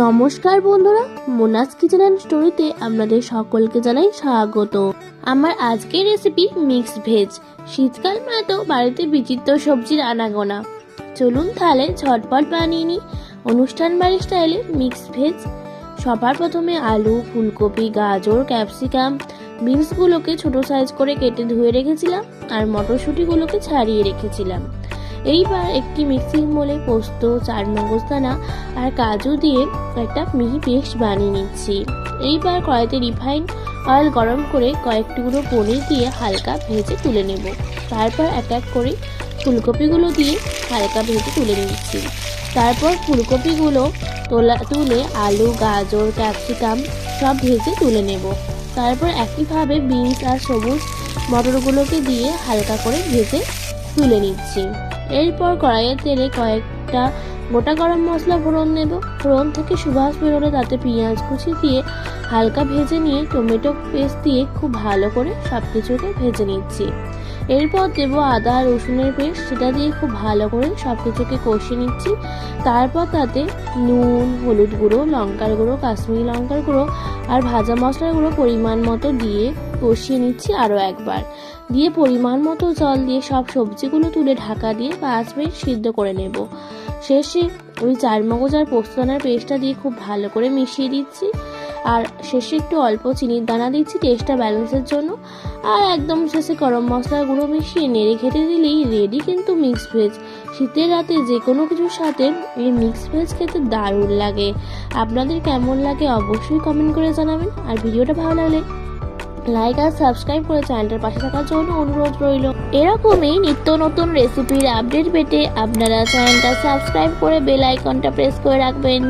নমস্কার বন্ধুরা, Monas kitchen and স্টোরিতে আপনাদের সকলকে জানাই স্বাগত। আমার আজকের রেসিপি মিক্স ভেজ শীতকাল মানে তো বাড়িতে বিচিত্র সবজির আনাগোনা। চলুন তাহলে ঝটপট বানিয়ে নিই। অনুষ্ঠান বাড়ির স্টাইলে মিক্সড ভেজ সবার প্রথমে আলু, ফুলকপি, গাজর ক্যাপসিকাম বিনসগুলোকে ছোট সাইজ করে কেটে ধুয়ে রেখেছিলাম আর মটরশুঁটিগুলোকে ছাড়িয়ে রেখেছিলাম। এইবার একটি মিক্সিং মোলে পোস্ত, চার মগজদানা আর কাজু দিয়ে একটা মিহি পেস্ট বানিয়ে নিচ্ছি। এইবার কড়াইতে রিফাইন অয়েল গরম করে কয়েক টুকরো পনির দিয়ে হালকা ভেজে তুলে নেব। তারপর এক এক করে ফুলকপিগুলো দিয়ে হালকা ভেজে তুলে নিচ্ছি। তারপর ফুলকপিগুলো তোলা, তুলে আলু, গাজর, ক্যাপসিকাম সব ভেজে তুলে নেব। তারপর একইভাবে বিনস আর সবুজ মটরগুলোকে দিয়ে হালকা করে ভেজে তুলে নিচ্ছি। এরপর কড়াইয়ের তেলে কয়েকটা গোটা গরম মশলা ফোড়ন নেব। ফোড়ন থেকে সুভাষ বেরোলে তাতে পেঁয়াজ কুচি দিয়ে হালকা ভেজে নিয়ে টমেটো পেস্ট দিয়ে খুব ভালো করে সব কিছুকে ভেজে নিচ্ছি। এরপর দেবো আদা রসুনের পেস্ট, সেটা দিয়ে খুব ভালো করে সব কিছুকে কষিয়ে নিচ্ছি। তারপর তাতে নুন, হলুদ গুঁড়ো, লঙ্কার গুঁড়ো, কাশ্মীরি লঙ্কার গুঁড়ো আর ভাজা মশলার গুঁড়ো পরিমাণ মতো দিয়ে কষিয়ে নিচ্ছি আরও একবার। দিয়ে পরিমাণ মতো জল দিয়ে সব সবজিগুলো তুলে ঢাকা দিয়ে পাঁচ মিনিট সিদ্ধ করে নেব। শেষে ওই চার মগজ আর পোস্তদানার পেস্টটা দিয়ে খুব ভালো করে মিশিয়ে দিচ্ছি। আর শেষে একটু অল্প চিনির দানা দিচ্ছি টেস্টটা ব্যালেন্সের জন্য। আর একদম শেষে গরম মশলার গুঁড়ো মিশিয়ে নেড়ে খেতে দিলেই রেডি কিন্তু মিক্সড ভেজ শীতের রাতে যে কোনো কিছুর সাথে এই মিক্সড ভেজ খেতে দারুণ লাগে। আপনাদের কেমন লাগে অবশ্যই কমেন্ট করে জানাবেন। আর ভিডিওটা ভালো লাগলে লাইক আর সাবস্ক্রাইব করে চ্যানেলটার পাশে থাকার জন্য অনুরোধ রইল। এরকমই নিত্য নতুন রেসিপির আপডেট পেতে আপনারা চ্যানেলটা সাবস্ক্রাইব করে বেল আইকনটা প্রেস করে রাখবেন।